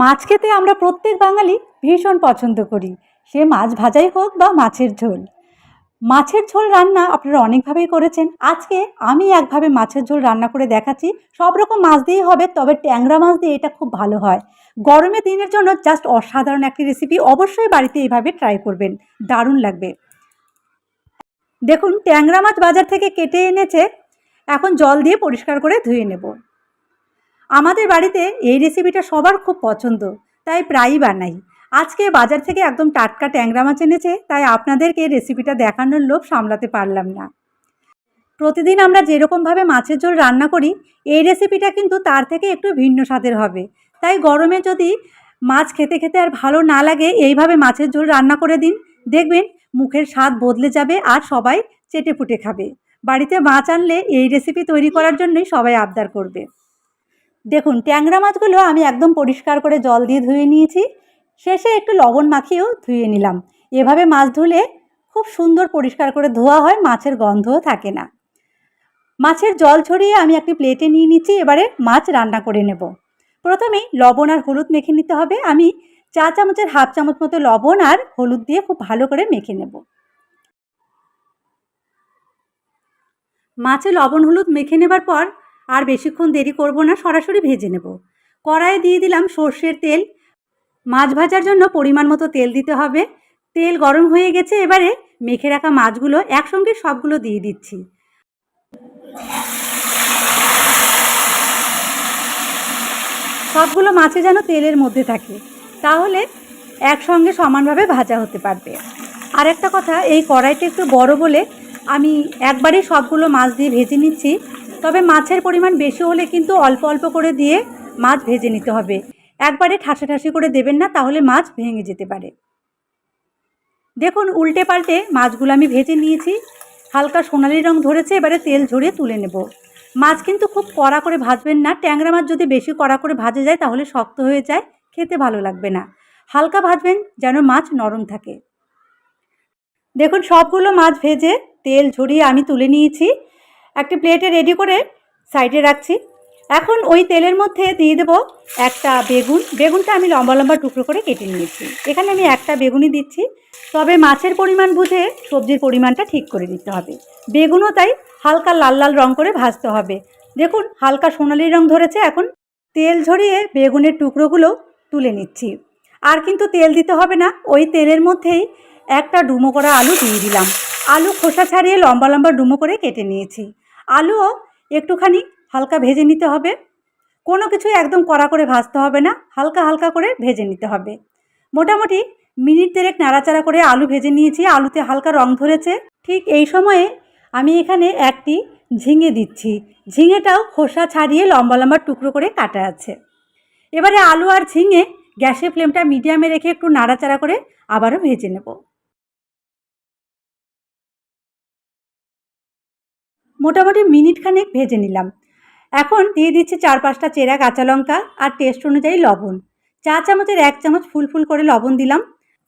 মাছ খেতে আমরা প্রত্যেক বাঙালি ভীষণ পছন্দ করি। সে মাছ ভাজাই হোক বা মাছের ঝোল। মাছের ঝোল রান্না আপনারা অনেকভাবেই করেছেন। আজকে আমি একভাবে মাছের ঝোল রান্না করে দেখাচ্ছি। সব রকম মাছ দিয়েই হবে, তবে ট্যাংরা মাছ দিয়ে এটা খুব ভালো হয়। গরমের দিনের জন্য জাস্ট অসাধারণ একটি রেসিপি অবশ্যই বাড়িতে এইভাবে ট্রাই করবেন। দারুণ লাগবে। দেখুন, ট্যাংরা মাছ বাজার থেকে কেটে এনেছে। এখন জল দিয়ে পরিষ্কার করে ধুয়ে নেব। আমাদের বাড়িতে এই রেসিপিটা সবার খুব পছন্দ, তাই প্রায়ই বানাই। আজকে বাজার থেকে একদম টাটকা ট্যাংরা মাছ এনেছে, তাই আপনাদেরকে রেসিপিটা দেখানোর লোভ সামলাতে পারলাম না। প্রতিদিন আমরা যেরকমভাবে মাছের ঝোল রান্না করি, এই রেসিপিটা কিন্তু তার থেকে একটু ভিন্ন স্বাদের হবে। তাই গরমে যদি মাছ খেতে খেতে আর ভালো না লাগে, এইভাবে মাছের ঝোল রান্না করে দিন। দেখবেন মুখের স্বাদ বদলে যাবে আর সবাই চেটে পুটে খাবে। বাড়িতে মাছ আনলে এই রেসিপি তৈরি করার জন্যই সবাই আবদার করবে। দেখুন, ট্যাংরা মাছগুলো আমি একদম পরিষ্কার করে জল দিয়ে ধুয়ে নিয়েছি। শেষে একটু লবণ মাখিয়েও ধুয়ে নিলাম। এভাবে মাছ ধুলে খুব সুন্দর পরিষ্কার করে ধোয়া হয়, মাছের গন্ধও থাকে না। মাছের জল ছড়িয়ে আমি একটি প্লেটে নিয়ে নিচ্ছি, এবারে মাছ রান্না করে নেব। প্রথমেই লবণ আর হলুদ মেখে নিতে হবে। আমি চা চামচের হাফ চামচ মতো লবণ আর হলুদ দিয়ে খুব ভালো করে মেখে নেব। মাছে লবণ হলুদ মেখে নেবার পর আর বেশিক্ষণ দেরি করব না, সরাসরি ভেজে নেব। কড়াইয়ে দিয়ে দিলাম সর্ষের তেল। মাছ ভাজার জন্য পরিমাণ মতো তেল দিতে হবে। তেল গরম হয়ে গেছে, এবারে মেখে রাখা মাছগুলো একসঙ্গে সবগুলো দিয়ে দিচ্ছি। সবগুলো মাছে যেন তেলের মধ্যে থাকে, তাহলে একসঙ্গে সমানভাবে ভাজা হতে পারবে। আর একটা কথা, এই কড়াইটা একটু বড় বলে আমি একবারেই সবগুলো মাছ দিয়ে ভেজে নিচ্ছি। তবে মাছের পরিমাণ বেশি হলে কিন্তু অল্প অল্প করে দিয়ে মাছ ভেজে নিতে হবে। একবারে ঠাসা ঠাসি করে দেবেন না, তাহলে মাছ ভেঙে যেতে পারে। দেখুন, উল্টে পাল্টে মাছগুলো আমি ভেজে নিয়েছি। হালকা সোনালি রং ধরেছে, এবারে তেল ঝরিয়ে তুলে নেব। মাছ কিন্তু খুব কড়া করে ভাজবেন না। ট্যাংরা মাছ যদি বেশি কড়া করে ভাজে যায়, তাহলে শক্ত হয়ে যায়, খেতে ভালো লাগবে না। হালকা ভাজবেন যেন মাছ নরম থাকে। দেখুন, সবগুলো মাছ ভেজে তেল ঝরিয়ে আমি তুলে নিয়েছি। একটি প্লেটে রেডি করে সাইডে রাখছি। এখন ওই তেলের মধ্যে দিয়ে দেবো একটা বেগুন। বেগুনটা আমি লম্বা লম্বা টুকরো করে কেটে নিয়েছি। এখানে আমি একটা বেগুনই দিচ্ছি। তবে মাছের পরিমাণ বুঝে সবজির পরিমাণটা ঠিক করে দিতে হবে। বেগুনও তাই হালকা লাল লাল রং করে ভাজতে হবে। দেখুন, হালকা সোনালি রং ধরেছে। এখন তেল ঝরিয়ে বেগুনের টুকরোগুলো তুলে নিচ্ছি। আর কিন্তু তেল দিতে হবে না। ওই তেলের মধ্যেই একটা ডুমো করা আলু দিয়ে দিলাম। আলু খোসা ছাড়িয়ে লম্বা লম্বা ডুমো করে কেটে নিয়েছি। আলুও একটুখানি হালকা ভেজে নিতে হবে। কোনো কিছুই একদম কড়া করে ভাজতে হবে না, হালকা হালকা করে ভেজে নিতে হবে। মোটামুটি মিনিট দেড়েক নাড়াচাড়া করে আলু ভেজে নিয়েছি, আলুতে হালকা রং ধরেছে। ঠিক এই সময়ে আমি এখানে একটি ঝিঙে দিচ্ছি। ঝিঙেটাও খোসা ছাড়িয়ে লম্বা লম্বা টুকরো করে কাটা আছে। এবারে আলু আর ঝিঙে গ্যাসের ফ্লেমটা মিডিয়ামে রেখে একটু নাড়াচাড়া করে আবারও ভেজে নেব। মোটামুটি মিনিট খানেক ভেজে নিলাম। এখন দিয়ে দিচ্ছি চার পাঁচটা চেরা কাঁচা লঙ্কা আর টেস্ট অনুযায়ী লবণ। চা চামচের এক চামচ ফুল ফুল করে লবণ দিলাম।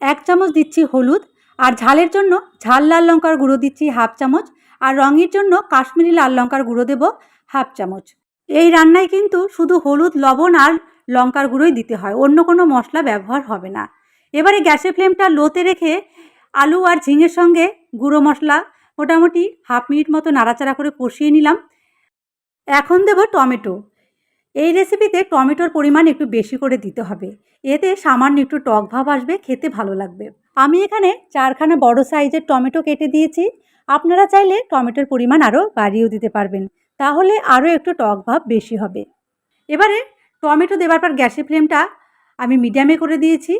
এক চামচ দিচ্ছি হলুদ আর ঝালের জন্য ঝাল লাল লঙ্কার গুঁড়ো দিচ্ছি হাফ চামচ আর রঙের জন্য কাশ্মীরি লাল লঙ্কার গুঁড়ো দেব হাফ চামচ। এই রান্নায় কিন্তু শুধু হলুদ, লবণ আর লঙ্কার গুঁড়োই দিতে হয়, অন্য কোনো মশলা ব্যবহার হবে না। এবারে গ্যাসের ফ্লেমটা লোতে রেখে আলু আর ঝিঙের সঙ্গে গুঁড়ো মশলা মোটামুটি হাফ মিনিট মতো নাড়াচাড়া করে কষিয়ে নিলাম। এখন দেব টমেটো। এই রেসিপিতে টমেটোর পরিমাণ একটু বেশি করে দিতে হবে। এতে সামান্য একটু টক ভাব আসবে, খেতে ভালো লাগবে। আমি এখানে চারখানা বড় সাইজের টমেটো কেটে দিয়েছি। আপনারা চাইলে টমেটোর পরিমাণ আরও বাড়িয়েও দিতে পারবেন। তাহলে আরও একটু টক ভাব বেশি হবে। এবারে টমেটো দেওয়ার পর গ্যাসের ফ্লেমটা আমি মিডিয়ামে করে দিয়েছি।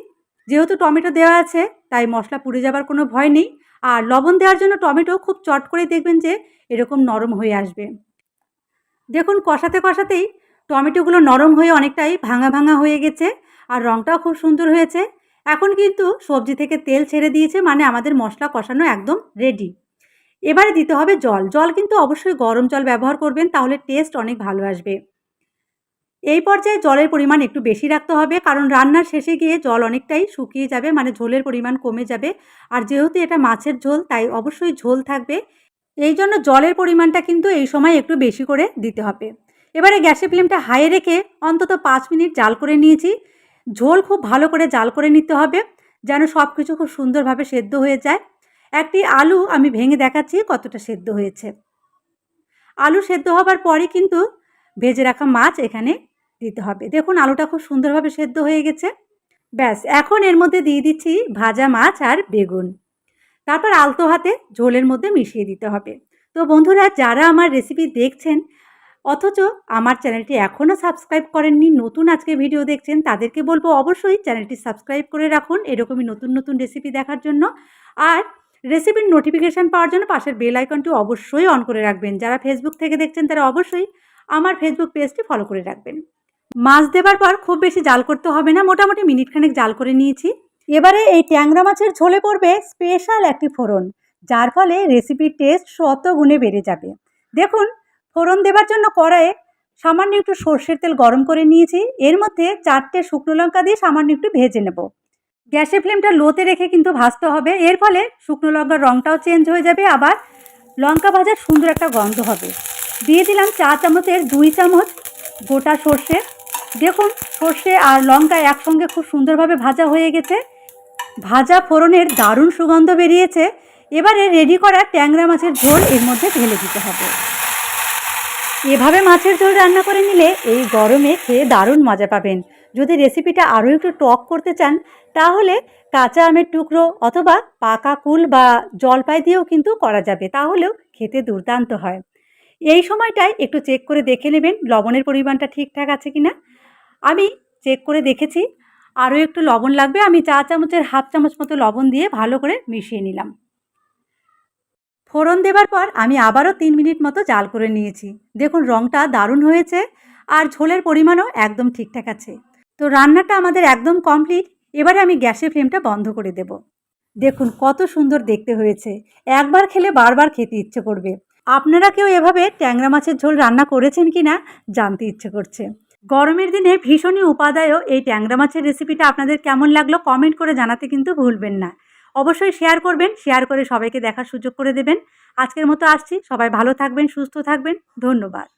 যেহেতু টমেটো দেওয়া আছে, তাই মশলা পুড়ে যাবার কোনো ভয় নেই। আর লবণ দেওয়ার জন্য টমেটো খুব চট করে দেখবেন যে এরকম নরম হয়ে আসবে। দেখুন কষাতে কষাতেই টমেটোগুলো নরম হয়ে অনেকটাই ভাঙা ভাঙা হয়ে গেছে আর রঙটাও খুব সুন্দর হয়েছে। এখন কিন্তু সবজি থেকে তেল ছেড়ে দিয়েছে মানে আমাদের মশলা কষানো একদম রেডি এবারে দিতে হবে জল। জল কিন্তু অবশ্যই গরম জল ব্যবহার করবেন, তাহলে টেস্ট অনেক ভালো আসবে। এই পর্যায়ে জলের পরিমাণ একটু বেশি রাখতে হবে, কারণ রান্নার শেষে গিয়ে জল অনেকটাই শুকিয়ে যাবে মানে ঝোলের পরিমাণ কমে যাবে। আর যেহেতু এটা মাছের ঝোল, তাই অবশ্যই ঝোল থাকবে। এই জন্য জলের পরিমাণটা কিন্তু এই সময় একটু বেশি করে দিতে হবে। এবারে গ্যাসের ফ্লেমটা হাই রেখে অন্তত পাঁচ মিনিট জাল করে নিয়েছি। ঝোল খুব ভালো করে জাল করে নিতে হবে, যেন সব কিছু খুব সুন্দরভাবে সেদ্ধ হয়ে যায়। একটি আলু আমি ভেঙে দেখাচ্ছি কতটা সেদ্ধ হয়েছে। আলু সেদ্ধ হবার পরই কিন্তু ভেজে রাখা মাছ এখানে দিতে হবে। দেখুন, আলুটা খুব সুন্দরভাবে সেদ্ধ হয়ে গেছে। ব্যাস, এখন এর মধ্যে দিয়ে দিচ্ছি ভাজা মাছ আর বেগুন। তারপর আলতো হাতে ঝোলের মধ্যে মিশিয়ে দিতে হবে। তো বন্ধুরা, যারা আমার রেসিপি দেখছেন, অথচ আমার চ্যানেলটি এখনও সাবস্ক্রাইব করেননি, নতুন আজকে ভিডিও দেখছেন, তাদেরকে বলব অবশ্যই চ্যানেলটি সাবস্ক্রাইব করে রাখুন এরকমই নতুন নতুন রেসিপি দেখার জন্য। আর রেসিপির নোটিফিকেশান পাওয়ার জন্য পাশের বেল আইকনটি অবশ্যই অন করে রাখবেন। যারা ফেসবুক থেকে দেখছেন, তারা অবশ্যই আমার ফেসবুক পেজটি ফলো করে রাখবেন। মাছ দেবার পর খুব বেশি জাল করতে হবে না, মোটামুটি মিনিটখানেক জাল করে নিয়েছি। এবারে এই ট্যাংরা মাছের ঝোলে পড়বে স্পেশাল একটি ফোড়ন, যার ফলে রেসিপির টেস্ট শত গুণে বেড়ে যাবে। দেখুন, ফোড়ন দেবার জন্য কড়াইয়ে সামান্য একটু সর্ষের তেল গরম করে নিয়েছি, এর মধ্যে চারটে শুকনো লঙ্কা দিয়ে সামান্য একটু ভেজে নেব। গ্যাসের ফ্লেমটা লোতে রেখে কিন্তু ভাজতে হবে, এর ফলে শুকনো লঙ্কার রঙটাও চেঞ্জ হয়ে যাবে, আবার লঙ্কা ভাজার সুন্দর একটা গন্ধ হবে। দিয়ে দিলাম চা চামচের দুই চামচ গোটা সর্ষে দেখুন, সর্ষে আর লঙ্কা একসঙ্গে খুব সুন্দরভাবে ভাজা হয়ে গেছে। ভাজা ফোড়নের দারুণ সুগন্ধ বেরিয়েছে। এবারে রেডি করা ট্যাংরা মাছের ঝোল এর মধ্যে ঢেলে দিতে হবে। এভাবে মাছের ঝোল রান্না করে নিলে এই গরমে খেয়ে দারুণ মজা পাবেন। যদি রেসিপিটা আরও একটু টক করতে চান, তাহলে কাঁচা আমের টুকরো অথবা পাকা কুল বা জলপাই দিয়েও কিন্তু করা যাবে, তাহলেও খেতে দুর্দান্ত হয়। এই সময়টায় একটু চেক করে দেখে নেবেন, লবণের পরিমাণটা ঠিকঠাক আছে কি না আমি চেক করে দেখেছি। আরও একটু লবণ লাগবে, আমি চা চামচের হাফ চামচ মতো লবণ দিয়ে ভালো করে মিশিয়ে নিলাম। ফোড়ন দেবার পর আমি আবারও তিন মিনিট মতো জাল করে নিয়েছি। দেখুন রঙটা দারুণ হয়েছে আর ঝোলের পরিমাণও একদম ঠিকঠাক আছে। তো রান্নাটা আমাদের একদম কমপ্লিট এবারে আমি গ্যাসের ফ্লেমটা বন্ধ করে দেব। দেখুন, কত সুন্দর দেখতে হয়েছে। একবার খেলে বারবার খেতে ইচ্ছে করবে। আপনারা কেউ এভাবে ট্যাংরা মাছের ঝোল রান্না করেছেন কি না জানতে ইচ্ছে করছে। গরমের দিনে ভীষণই উপাদায়ও এই ট্যাংরা মাছের রেসিপিটা আপনাদের কেমন লাগল কমেন্ট করে জানাতে কিন্তু ভুলবেন না। অবশ্যই শেয়ার করবেন শেয়ার করে সবাইকে দেখার সুযোগ করে দেবেন। আজকের মতো আসছি, সবাই ভালো থাকবেন, সুস্থ থাকবেন, ধন্যবাদ।